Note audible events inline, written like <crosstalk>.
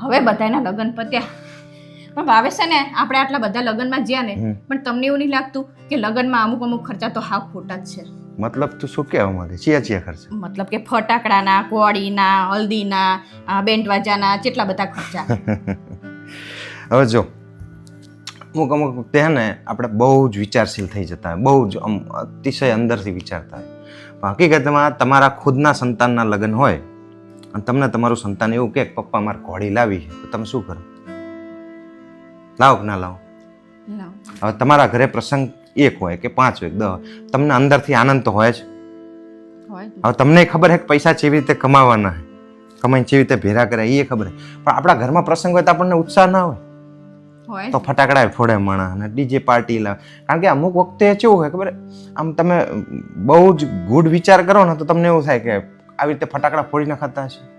હવે બધાના લગ્ન પત્યા. પણ ભાવે છે ને આપણે આટલા બધા લગ્નમાં જ્યાં ને પણ તમને એવું નહીં લાગતું કે લગ્નમાં અમુક અમુક ખર્ચા તો હાવ ખોટા જ છે. મતલબ તું શું કહેવા માંગે? ચિયા ચિયા ખર્ચા. મતલબ કે ફટાકડાના કોળીના હલ્દીના આ બેન્ડ વાજાના કેટલા બધા ખર્ચા. <laughs> હવે જો અમુક અમુક વખતે ને આપણે બહુ જ વિચારશીલ થઈ જતા હોય બહુ જ અતિશય અંદરથી વિચારતા હોય. હકીકતમાં તમારા ખુદના સંતાનના લગ્ન હોય અને તમને તમારું સંતાન એવું કે પપ્પા મારે ઘોડી લાવી છે તો તમે શું કરો? લાવો કે ના લાવો? હવે તમારા ઘરે પ્રસંગ એક હોય કે પાંચ હોય દસ તમને અંદરથી આનંદ તો હોય જ. હવે તમને ખબર છે કે પૈસા કેવી રીતે કમાવાના છે કમાઈને કેવી રીતે ભેરા કરે એ ખબર પણ આપણા ઘરમાં પ્રસંગ હોય તો આપણને ઉત્સાહ ના હોય. હોય તો ફટાકડા ફોડે માણા અને ડીજે પાર્ટી લાવે. કારણ કે અમુક વખતે કેવું હોય ખબર આમ તમે બહુ જ ગુડ વિચાર કરો ને તો તમને એવું થાય કે આવી રીતે ફટાકડા ફોડી નાખતા હશે?